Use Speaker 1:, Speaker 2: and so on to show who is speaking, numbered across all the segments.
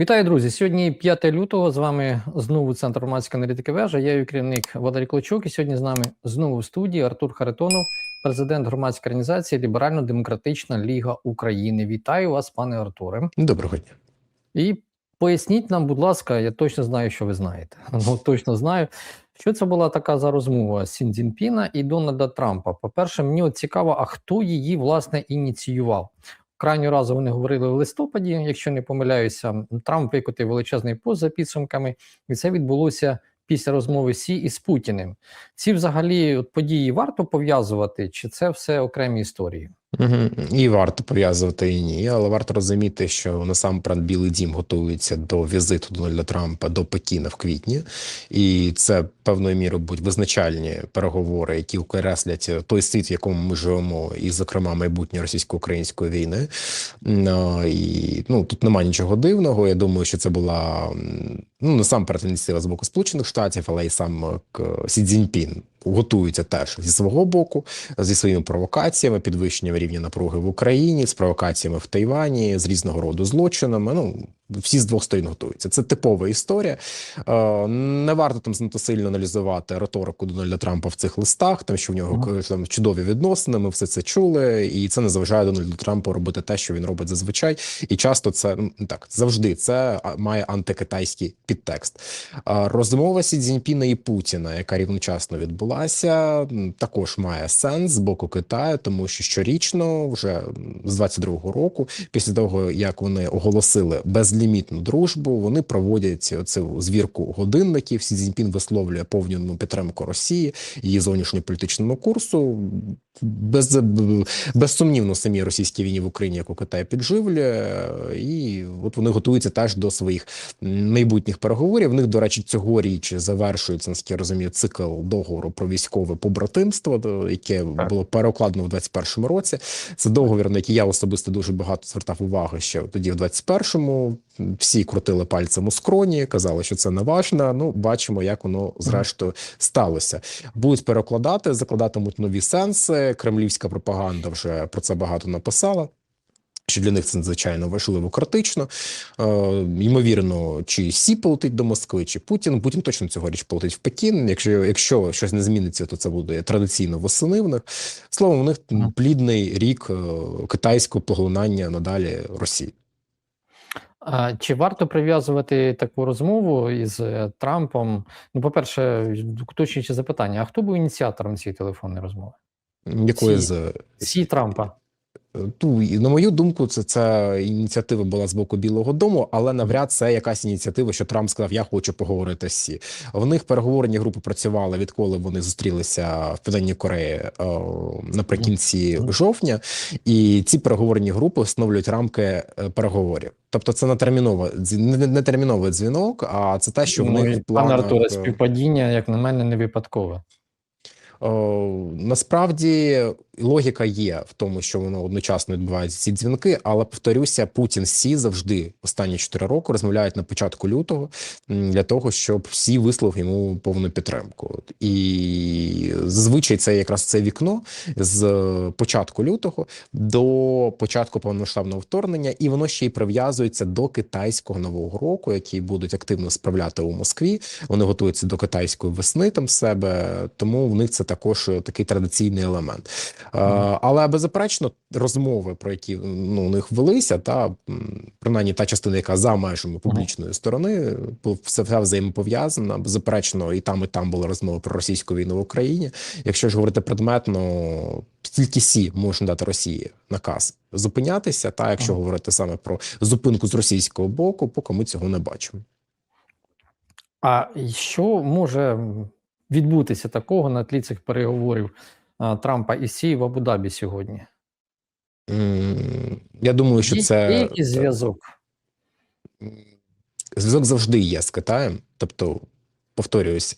Speaker 1: Вітаю, друзі! Сьогодні 5 лютого. З вами знову центр громадської аналітики вежа. Я її керівник Валерій Клочук. І сьогодні з нами знову в студії Артур Харитонов, президент громадської організації Ліберально-Демократична Ліга України. Вітаю вас, пане Артуре.
Speaker 2: Доброго дня.
Speaker 1: І поясніть нам, будь ласка, я точно знаю, що ви знаєте. Ну точно знаю. Що це була така за розмова Сін Цзіньпіна і Дональда Трампа? По-перше, мені от цікаво, а хто її власне ініціював? Крайнього разу вони говорили в листопаді, якщо не помиляюся, Трамп викотив величезний пост за підсумками, і це відбулося після розмови Сі із Путіним. Ці взагалі от події варто пов'язувати, чи це все окремі історії?
Speaker 2: Угу. І варто пов'язувати і ні, але варто розуміти, що насамперед Білий Дім готується до візиту Дональда Трампа до Пекіна в квітні, і це певною мірою будуть визначальні переговори, які окреслять той світ, в якому ми живемо, і, зокрема, майбутнє російсько-української війни. І ну тут немає нічого дивного. Я думаю, що це була ну насамперед ініціатива з боку Сполучених Штатів, але й сам Сі Цзіньпін готуються теж зі свого боку зі своїми провокаціями, підвищенням рівня напруги в Україні, з провокаціями в Тайвані, з різного роду злочинами. Ну всі з двох сторін готуються. Це типова історія. Е, не варто там занадто сильно аналізувати риторику Дональда Трампа в цих листах, тому що в нього там чудові відносини. Ми все це чули, і це не заважає Дональду Трампу робити те, що він робить зазвичай. І часто це ну так завжди це має антикитайський підтекст. Розмова Сі Цзіньпіна і Путіна, яка рівночасно відбулася, також має сенс з боку Китаю, тому що щорічно, вже з 22-го року, після того як вони оголосили без безлімітну дружбу. Вони проводять цю звірку годинників. Сі Цзіньпін висловлює повну підтримку Росії, її зовнішньополітичному курсу. Без безсумнівно самі російській війні в Україні, яку Китай підживлює, і от вони готуються теж до своїх майбутніх переговорів. В них, до речі, цьогоріч завершується наскільки я розумію, цикл договору про військове побратимство, яке було перекладено в 21-му році. Це договір, на який я особисто дуже багато звертав уваги ще тоді, в 21-му. Всі крутили пальцем у скроні, казали, що це не важно. Ну, бачимо, як воно зрештою сталося. Будуть перекладати, закладатимуть нові сенси. Кремлівська пропаганда вже про це багато написала. Що для них це надзвичайно важливо критично. Е, ймовірно, чи Сі полетить до Москви, чи Путін. Путін точно цьогоріч полетить в Пекін. Якщо якщо щось не зміниться, то це буде традиційно восени в них. Словом, у них плідний рік е, китайського поглинання надалі Росії.
Speaker 1: Чи варто прив'язувати таку розмову із е, Трампом? Ну, по-перше, уточнюючи запитання: а хто був ініціатором цієї телефонної розмови?
Speaker 2: Якої з
Speaker 1: Сі Трампа?
Speaker 2: Ту на мою думку, це це ініціатива була з боку Білого Дому, але навряд це якась ініціатива, що Трамп сказав: Я хочу поговорити з Сі. В них переговорні групи працювали відколи вони зустрілися в Південній Кореї о, наприкінці жовтня, і ці переговорні групи встановлюють рамки е, переговорів. Тобто, це не термінове не терміновий дзвінок, а це те, що в них
Speaker 1: планах... Пане Артуре, співпадіння, як на мене, не випадкове.
Speaker 2: Насправді логіка є в тому, що воно одночасно відбуваються ці дзвінки, але повторюся, Путін Сі завжди останні 4 роки розмовляють на початку лютого для того, щоб всі висловив йому повну підтримку. І зазвичай це якраз це вікно з початку лютого до початку повномасштабного вторгнення, і воно ще й прив'язується до китайського нового року, який будуть активно справляти у Москві. Вони готуються до китайської весни там себе, тому в них це також такий традиційний елемент. Mm. Але беззаперечно, розмови, про які ну у них велися, та принаймні та частина, яка за межами публічної сторони, все все взаємопов'язана. Беззаперечно, і там, і там були розмови про російську війну в Україні. Якщо ж говорити предметно, тільки сі можна дати Росії наказ зупинятися. Та якщо mm. говорити саме про зупинку з російського боку, поки ми цього не бачимо.
Speaker 1: А що може відбутися такого на тлі цих переговорів Трампа і Сі в Абу-Дабі сьогодні?
Speaker 2: Я думаю, що це
Speaker 1: є якийсь зв'язок.
Speaker 2: Зв'язок завжди є з Китаєм, тобто повторююсь,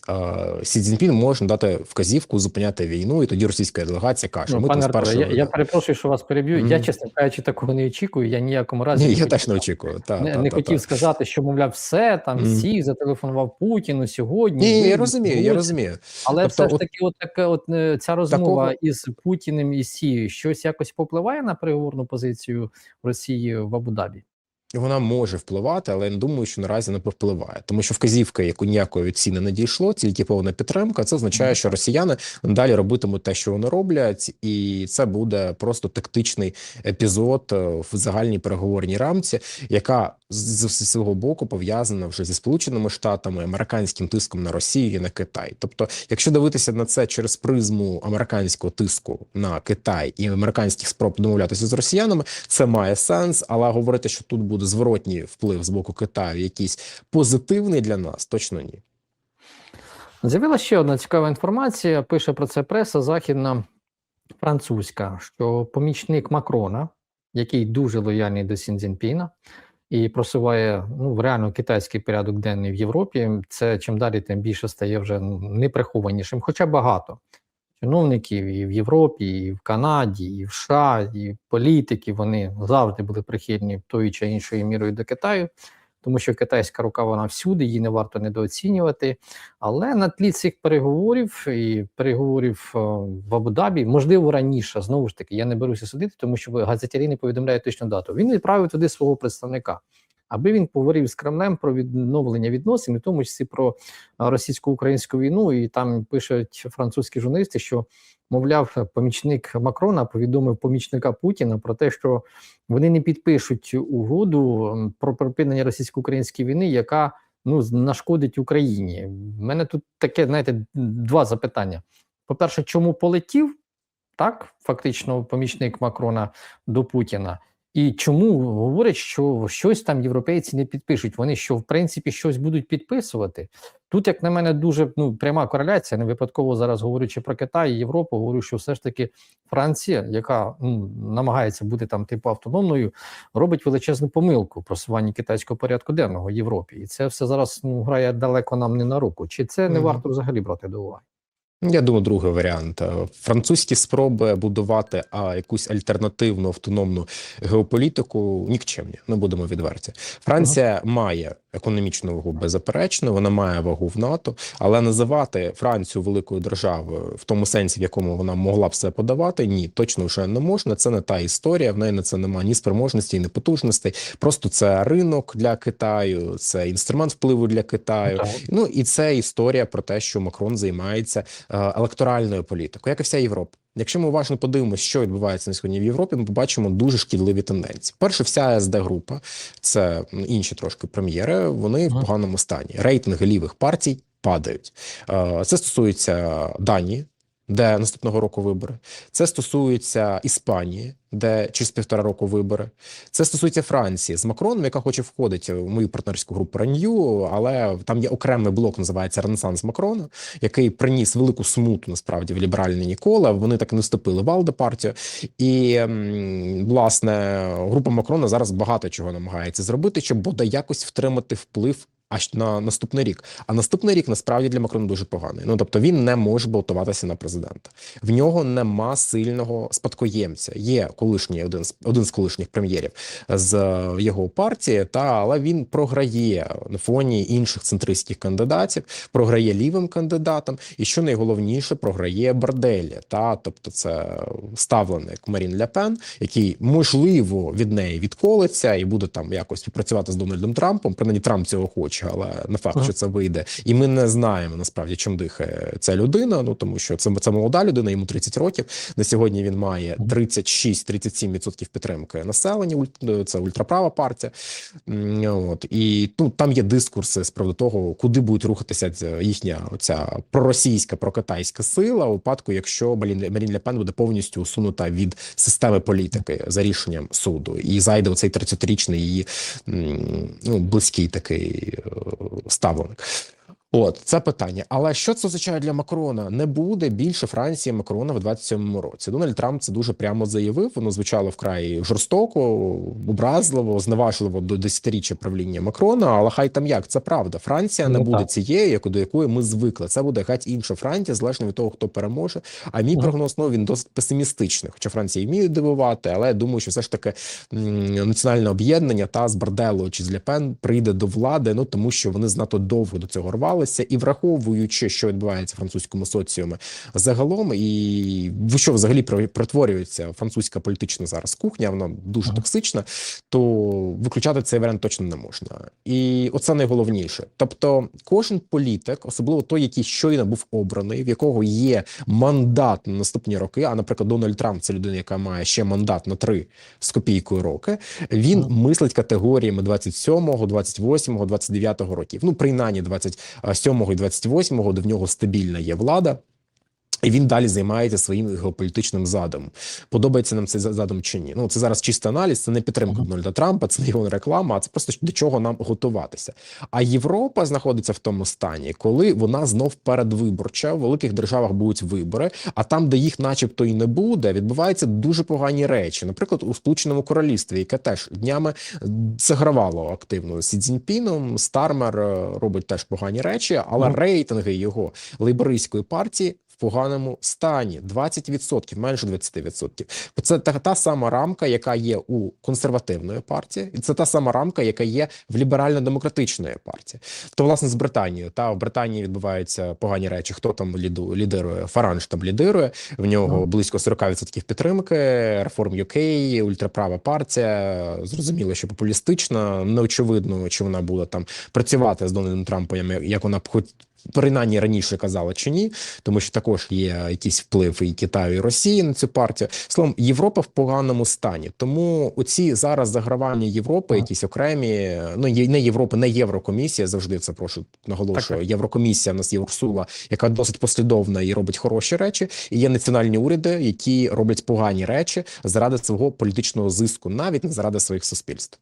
Speaker 2: Сі Цзіньпін може дати вказівку зупиняти війну, і тоді російська делегація каже:
Speaker 1: ну,
Speaker 2: ми
Speaker 1: пане
Speaker 2: там
Speaker 1: Артуре, я, я перепрошую, що вас переб'ю. Mm -hmm. Я чесно кажучи, такого не очікую. Я ніякому разі
Speaker 2: Ні, я теж не очікую. Та,
Speaker 1: не,
Speaker 2: та,
Speaker 1: не
Speaker 2: та,
Speaker 1: хотів
Speaker 2: та.
Speaker 1: сказати, що мовляв, все там mm -hmm. всі зателефонував Путіну сьогодні.
Speaker 2: Ні, я розумію, я розумію.
Speaker 1: Але тобто, все ж таки, от таке, от е, ця розмова такого... із Путіним і Сі щось якось попливає на переговорну позицію Росії в Абу-Дабі?
Speaker 2: Вона може впливати, але я не думаю, що наразі не повпливає, тому що вказівка, яку ніякої від Сі не дійшло, тільки повна підтримка. Це означає, що росіяни далі робитимуть те, що вони роблять, і це буде просто тактичний епізод е, в загальній переговорній рамці, яка з свого боку пов'язана вже зі сполученими штатами, американським тиском на Росію і на Китай. Тобто, якщо дивитися на це через призму американського тиску на Китай і американських спроб домовлятися з росіянами, це має сенс, але говорити, що тут буде зворотній вплив з боку Китаю, якийсь позитивний для нас, точно ні.
Speaker 1: З'явилася ще одна цікава інформація. Пише про це преса західна французька, що помічник Макрона, який дуже лояльний до Сінзінпіна і просуває ну, реально китайський порядок денний в Європі, це чим далі, тим більше стає вже неприхованішим, хоча багато. Чиновників і в Європі, і в Канаді, і в США, і політики вони завжди були прихильні тою чи іншою мірою до Китаю тому що китайська рука вона всюди, її не варто недооцінювати. Але на тлі цих переговорів і переговорів е, в Абу-Дабі, можливо, раніше знову ж таки, я не беруся судити, тому що газетярі не повідомляють точну дату. Він відправив туди свого представника. Аби він поговорив з Кремлем про відновлення відносин, і в тому числі про е, російсько-українську війну, і там пишуть французькі журналісти, що мовляв, помічник Макрона повідомив помічника Путіна про те, що вони не підпишуть угоду про припинення російсько-української війни, яка ну нашкодить Україні. У мене тут таке, знаєте, два запитання. По-перше, чому полетів так, фактично, помічник Макрона до Путіна? І чому говорять, що щось там європейці не підпишуть? Вони що, в принципі, щось будуть підписувати? Тут, як на мене, дуже ну пряма кореляція. Не випадково зараз говорячи про Китай і Європу, говорю, що все ж таки Франція, яка ну, намагається бути там типу автономною, робить величезну помилку в просуванні китайського порядку денного в Європі, і це все зараз ну грає далеко нам не на руку. Чи це не
Speaker 2: Мгм.
Speaker 1: варто взагалі брати до уваги?
Speaker 2: Я думаю, другий варіант. Е, Французькі спроби будувати а, якусь альтернативну автономну геополітику нікчемні, не будемо відверті. Франція має економічну вагу беззаперечно, вона має вагу в НАТО, але називати Францію великою державою в тому сенсі, в якому вона могла б себе подавати, ні, точно вже не можна. Це не та історія. В неї на це немає ні спроможності, ні потужностей. Просто це ринок для Китаю, це інструмент впливу для Китаю.
Speaker 1: Так.
Speaker 2: Ну і це історія про те, що Макрон займається електоральною політикою, як і вся Європа. Якщо ми уважно подивимося, що відбувається на сьогодні в Європі, ми побачимо дуже шкідливі тенденції. Перше, вся СД група, це інші трошки прем'єри. Вони в поганому стані. Рейтинги лівих партій падають. Е, Це стосується Данії, де наступного року вибори. Це стосується Іспанії, де через півтора року вибори. Це стосується Франції з Макроном, яка хоче входити в мою партнерську групу Ранью, але там є окремий блок, називається Ренесанс Макрона, який приніс велику смуту насправді в ліберальне Нікола. Вони так і не вступили в Алде партію. І власне група Макрона зараз багато чого намагається зробити, щоб бодай якось втримати вплив. Аж на наступний рік. А наступний рік насправді для Макрона дуже поганий. Ну тобто він не може балотуватися на президента. В нього нема сильного спадкоємця. Є колишній один з один з колишніх прем'єрів з е, його партії, та але він програє на фоні інших центристських кандидатів, програє лівим кандидатам, і що найголовніше, програє Барделі. Та тобто, це ставленик Марін Ляпен, який можливо від неї відколиться і буде там якось співпрацювати з Дональдом Трампом. Принаймні Трамп цього хоче, але не факт,
Speaker 1: Ага.
Speaker 2: що це вийде. І ми не знаємо насправді, чим дихає ця людина. Ну тому що це, це молода людина, йому 30 років. На сьогодні він має 36-37% підтримки населення. ульт- Це ультраправа партія. От і ну там є дискурси з приводу того, куди будуть рухатися їхня оця проросійська, прокитайська сила у випадку, якщо Марін Марін Лепен буде повністю усунута від системи політики за рішенням суду, і зайде оцей 30-річний її ну близький такий ставленик. От це питання. Але що це означає для Макрона? Не буде більше Франції Макрона в 27-му році. Дональд Трамп це дуже прямо заявив. Воно звучало вкрай жорстоко, образливо, зневажливо до десятиріччя правління Макрона. Але хай там як це правда. Франція не
Speaker 1: Ну,
Speaker 2: буде
Speaker 1: так.
Speaker 2: цією, до якої ми звикли. Це буде геть інша Франція, залежно від того, хто переможе. А мій прогноз ну, він досить песимістичний. Хоча Франція вміє дивувати, але я думаю, що все ж таки національне об'єднання та з Бардело чи з Лепен прийде до влади. Ну тому що вони знато довго до цього рвалися. Відбувалося, і враховуючи, що відбувається в французькому соціумі загалом, і в що взагалі протворюється французька політична зараз кухня, вона дуже токсична, то виключати цей варіант точно не можна. І оце найголовніше. Тобто, кожен політик, особливо той, який щойно був обраний, в якого є мандат на наступні роки. А наприклад, Дональд Трамп це людина, яка має ще мандат на три з копійкою роки. Він мислить категоріями 27-го, 28-го, 29-го років. Ну, принаймні 27-го і 28-го, де в нього стабільна є влада. І він далі займається своїм геополітичним задумом. Подобається нам цей за- задум чи ні? Ну це зараз чистий аналіз, це не підтримка. Дональда Трампа, це не його реклама, а це просто до чого нам готуватися. А Європа знаходиться в тому стані, коли вона знов передвиборча. В великих державах будуть вибори, а там, де їх, начебто, і не буде, відбуваються дуже погані речі. Наприклад, у Сполученому Королівстві, яке теж днями загравало активно з Сі Цзіньпіном, Стармер е, робить теж погані речі, але
Speaker 1: Мгм.
Speaker 2: рейтинги його лейбористської партії поганому стані 20%, менше 20%. Бо Це та, та сама рамка, яка є у консервативної партії, і це та сама рамка, яка є в ліберально-демократичної партії. То власне з Британією та в Британії відбуваються погані речі. Хто там ліду лідирує? Фаранж там лідирує. В нього близько 40% підтримки. Реформ UK, ультраправа партія. Зрозуміло, що популістична. Неочевидно, чи вона буде там працювати з Дональдом Трампом, як вона б хоч. Принаймні раніше казала чи ні, тому що також є якийсь вплив і Китаю, і Росії на цю партію. Словом, Європа в поганому стані. Тому оці зараз загравання Європи, якісь окремі, ну не Європа, не Єврокомісія. Завжди це прошу наголошую.
Speaker 1: Так,
Speaker 2: Єврокомісія в нас є Урсула, яка досить послідовна і робить хороші речі. І є національні уряди, які роблять погані речі заради свого політичного зиску, навіть не заради своїх суспільств.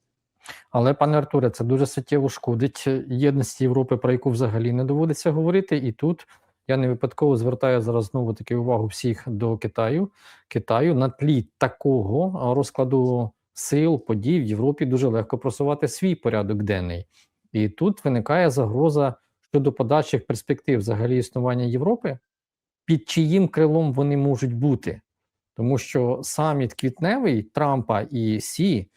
Speaker 1: Але, пане Артуре, це дуже суттєво шкодить єдності Європи, про яку взагалі не доводиться говорити. І тут я не випадково звертаю зараз знову таки увагу всіх до Китаю. Китаю на тлі такого розкладу сил, подій в Європі дуже легко просувати свій порядок денний. І тут виникає загроза щодо подальших перспектив взагалі існування Європи, під чиїм крилом вони можуть бути. Тому що саміт квітневий Трампа і Сі.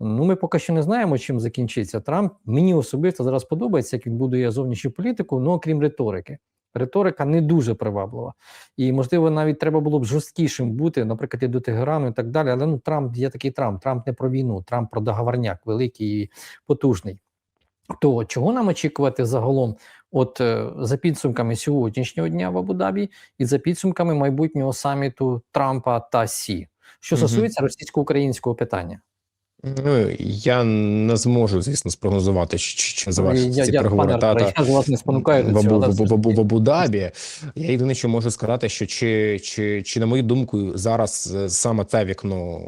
Speaker 1: Ну, ми поки що не знаємо, чим закінчиться Трамп. Мені особисто зараз подобається, як він будує зовнішню політику, ну окрім риторики. Риторика не дуже приваблива. І, можливо, навіть треба було б жорсткішим бути, наприклад, і до Тегерану і так далі. Але ну Трамп є такий Трамп. Трамп не про війну, Трамп про договорняк, великий і потужний. То чого нам очікувати загалом? От е, за підсумками сьогоднішнього дня в Абу-Дабі і за підсумками майбутнього саміту Трампа та Сі, що стосується російсько-українського питання.
Speaker 2: Ну я не зможу, звісно, спрогнозувати, чи, чи, чи ці переговори
Speaker 1: тата
Speaker 2: в Абу-Дабі. Я єдине, що можу сказати, що чи, чи, чи на мою думку, зараз е, саме це вікно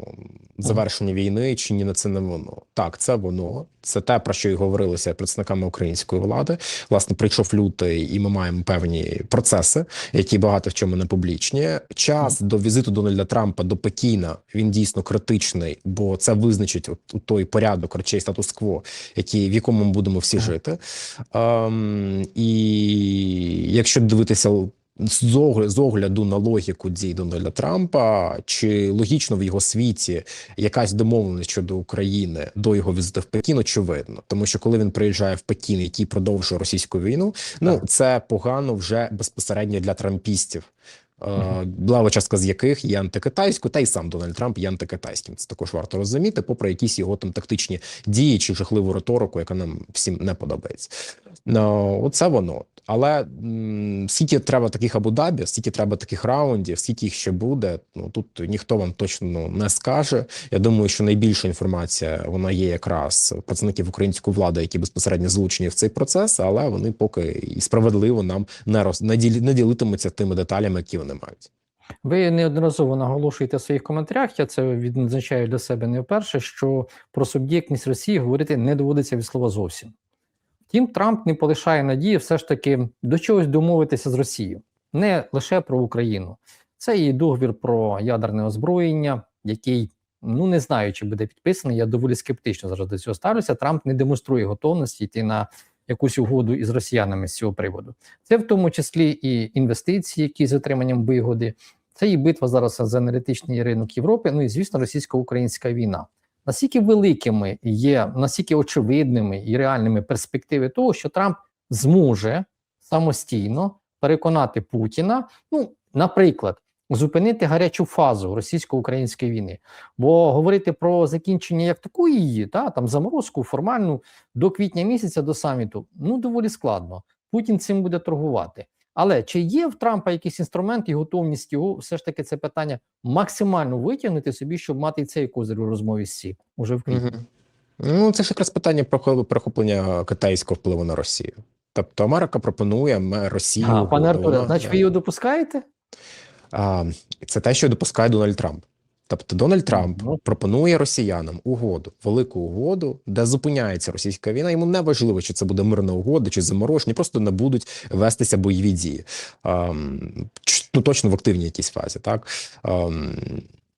Speaker 2: завершення війни, чи ні, на це не воно. Так, це воно. Це те, про що і говорилося представниками української влади. Власне, прийшов лютий, і ми маємо певні процеси, які багато в чому не публічні. Час до візиту Дональда Трампа до Пекіна він дійсно критичний, бо це визначить от, той порядок речей статус-кво, який в якому ми будемо всі жити. Ем, і якщо дивитися з огляду, на логіку дій Дональда Трампа, чи логічно в його світі якась домовленість щодо України до його візиту в Пекін, очевидно, тому що коли він приїжджає в Пекін, який продовжує російську війну, ну
Speaker 1: Так.
Speaker 2: це погано вже безпосередньо для трампістів. Е. Була частка з яких є антикитайською, та й сам Дональд Трамп є антикитайським. Це також варто розуміти, попри якісь його там тактичні дії чи жахливу риторику, яка нам всім не подобається. Ну, оце воно. Але скільки треба таких Абу-Дабі, скільки треба таких раундів, скільки їх ще буде, ну тут ніхто вам точно не скаже. Я думаю, що найбільша інформація вона є якраз у представників української влади, які безпосередньо залучені в цей процес, але вони поки і справедливо нам не роз не ділитимуться тими деталями, які вони мають.
Speaker 1: Ви неодноразово наголошуєте в своїх коментарях. Я це відзначаю для себе не вперше, що про суб'єктність Росії говорити не доводиться від слова зовсім. Втім, Трамп не полишає надії все ж таки до чогось домовитися з Росією, не лише про Україну. Це і договір про ядерне озброєння, який ну не знаю, чи буде підписаний. Я доволі скептично зараз до цього ставлюся. Трамп не демонструє готовності йти на якусь угоду із росіянами з цього приводу. Це в тому числі і інвестиції, які з отриманням вигоди. Це і битва зараз за енергетичний ринок Європи. Ну і звісно, російсько-українська війна. Наскільки великими є, наскільки очевидними і реальними перспективи того, що Трамп зможе самостійно переконати Путіна, ну, наприклад, зупинити гарячу фазу російсько-української війни. Бо говорити про закінчення як такої її, та там заморозку формальну до квітня місяця до саміту, ну доволі складно. Путін цим буде торгувати. Але чи є в Трампа якийсь інструмент і готовність його все ж таки це питання максимально витягнути собі, щоб мати цей козир у розмові з Сі уже в квітні?
Speaker 2: Ну, це ж якраз питання про перехоплення китайського впливу на Росію. Тобто Америка пропонує Росію.
Speaker 1: А, пане Артуре, значить, ви його допускаєте?
Speaker 2: Це те, що допускає Дональд Трамп. Тобто Дональд Трамп
Speaker 1: Ну.
Speaker 2: пропонує росіянам угоду, велику угоду, де зупиняється російська війна. Йому не важливо, чи це буде мирна угода, чи заморожені, просто не будуть вестися бойові дії. Ем, ну точно в активній якійсь фазі. Так Ам,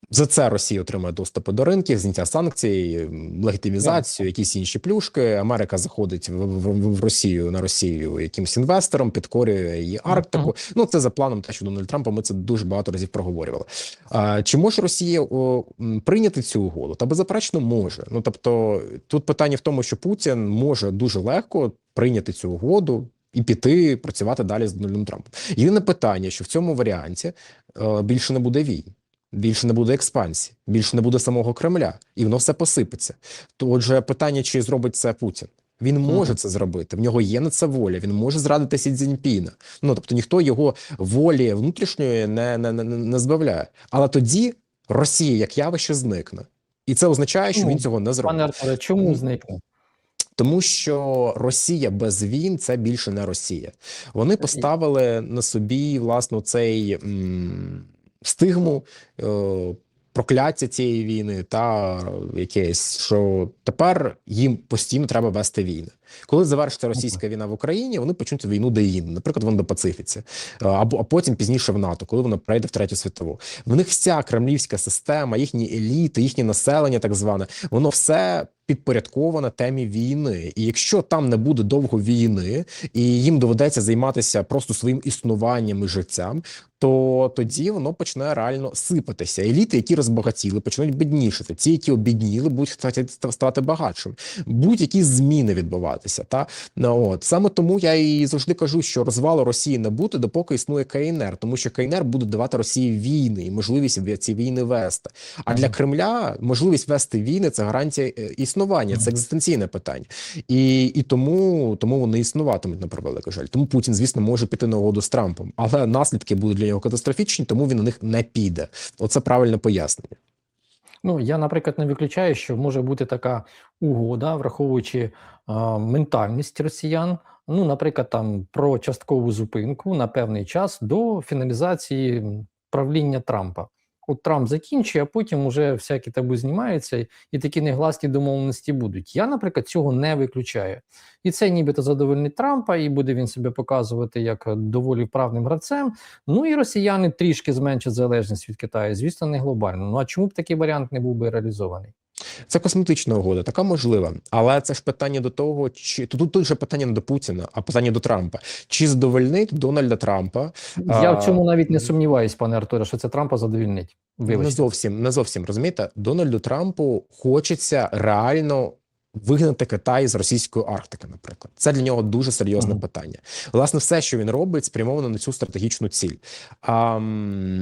Speaker 2: за це Росія отримає доступ до ринків, зняття санкцій, легітимізацію, якісь інші плюшки. Америка заходить в, в, в Росію на Росію якимсь інвестором, підкорює її Арктику. Ну це за планом, те, що Дональд Трампа. Ми це дуже багато разів проговорювали. А, чи може Росія о, прийняти цю угоду? Та беззаперечно може. Ну тобто, тут питання в тому, що Путін може дуже легко прийняти цю угоду. І піти працювати далі з Дональдом Трампом. Єдине питання, що в цьому варіанті е, більше не буде війн, більше не буде експансії, більше не буде самого Кремля, і воно все посипеться. То отже, питання, чи зробить це Путін? Він може це зробити. В нього є на це воля. Він може зрадити Сі Цзіньпіна. Ну тобто ніхто його волі внутрішньої не, не, не, не збавляє. Але тоді Росія як явище зникне, і це означає, що
Speaker 1: Ну,
Speaker 2: він цього не зробить.
Speaker 1: Пане Артуре, чому зникне?
Speaker 2: Тому що Росія без війн це більше не Росія. Вони поставили на собі власне цей м, стигму. Е, Прокляття цієї війни та якесь, що тепер їм постійно треба вести війни. Коли завершиться російська війна в Україні, вони почнуть війну де ін, наприклад, в Індопацифіці, або а потім пізніше в НАТО, коли вона прийде в третю світову. В них вся кремлівська система, їхні еліти, їхнє населення, так зване, воно все підпорядковане темі війни. І якщо там не буде довго війни, і їм доведеться займатися просто своїм існуванням і життям, то тоді воно почне реально сипатися. Еліти, які розбагатіли, почнуть біднішити. Ті, які обідніли, будуть хотіти ставати багатшими. Будь-які зміни відбуватися. Та ну, от саме тому я і завжди кажу, що розвалу Росії не буде, допоки існує КНР, тому що КНР буде давати Росії війни і можливість ці війни вести. А для Кремля можливість вести війни це гарантія е, існування, це екзистенційне питання, і, і тому, тому вони існуватимуть на превеликий жаль. Тому Путін, звісно, може піти на угоду з Трампом, але наслідки будуть для нього катастрофічні, тому він на них не піде. Оце правильне пояснення.
Speaker 1: Ну, я, наприклад, не виключаю, що може бути така угода, враховуючи а, ментальність росіян. Ну, наприклад, там про часткову зупинку на певний час до фіналізації правління Трампа. От Трамп закінчує, а потім уже всякі табу знімаються, і такі негласні домовленості будуть. Я, наприклад, цього не виключаю. І це нібито задовольнить Трампа, і буде він себе показувати як доволі вправним гравцем. Ну і росіяни трішки зменшать залежність від Китаю, звісно, не глобально. Ну а чому б такий варіант не був би реалізований?
Speaker 2: Це косметична угода, така можлива. Але це ж питання до того, чи тут тут же питання не до Путіна, а питання до Трампа. Чи задовольнить Дональда Трампа
Speaker 1: Я в цьому навіть не сумніваюсь, пане Артуре, що це Трампа задовільнить.
Speaker 2: Не зовсім, не зовсім розумієте. Дональду Трампу хочеться реально вигнати Китай з російської Арктики, наприклад. Це для нього дуже серйозне
Speaker 1: Мгм.
Speaker 2: питання. Власне, все, що він робить, спрямовано на цю стратегічну ціль. А,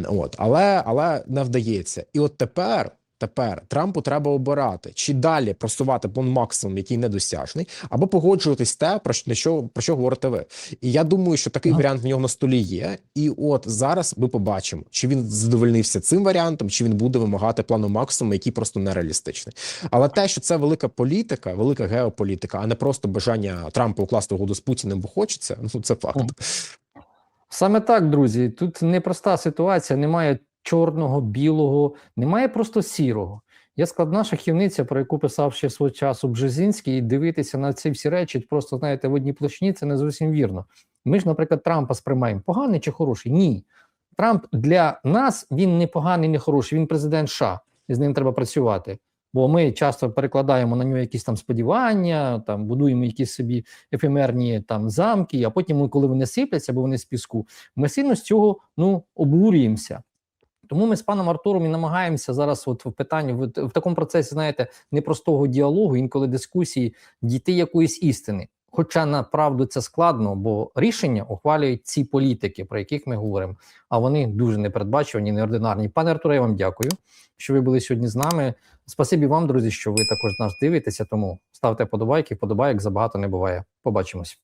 Speaker 2: от, але, але не вдається. І от тепер. Тепер Трампу треба обирати, чи далі просувати план максимум, який недосяжний, або погоджуватись те, про що, про що говорите ви. І я думаю, що такий
Speaker 1: Ага.
Speaker 2: варіант в нього на столі є. І от зараз ми побачимо, чи він задовольнився цим варіантом, чи він буде вимагати плану максимуму, який просто нереалістичний. Але те, що це велика політика, велика геополітика, а не просто бажання Трампа укласти угоду з Путіним, бо хочеться. Ну це факт.
Speaker 1: Саме так, друзі. Тут непроста ситуація, немає чорного, білого, немає просто сірого. Є складна шахівниця, про яку писав ще свого часу Бжезінський, і дивитися на ці всі речі, просто знаєте, в одній площині це не зовсім вірно. Ми ж, наприклад, Трампа сприймаємо поганий чи хороший? Ні. Трамп для нас він не поганий, не хороший. Він президент США, і з ним треба працювати. Бо ми часто перекладаємо на нього якісь там сподівання, там будуємо якісь собі ефемерні там замки, а потім, коли вони сипляться, бо вони з піску, ми сильно з цього ну обурюємося. Тому ми з паном Артуром і намагаємося зараз, от в питанні в, в такому процесі, знаєте, непростого діалогу, інколи дискусії, дійти якоїсь істини. Хоча направду це складно, бо рішення ухвалюють ці політики, про яких ми говоримо, а вони дуже непередбачувані, неординарні. Пане Артуре, я вам дякую, що ви були сьогодні з нами. Спасибі вам, друзі, що ви також нас дивитеся. Тому ставте подобайки, подобайок забагато не буває. Побачимось.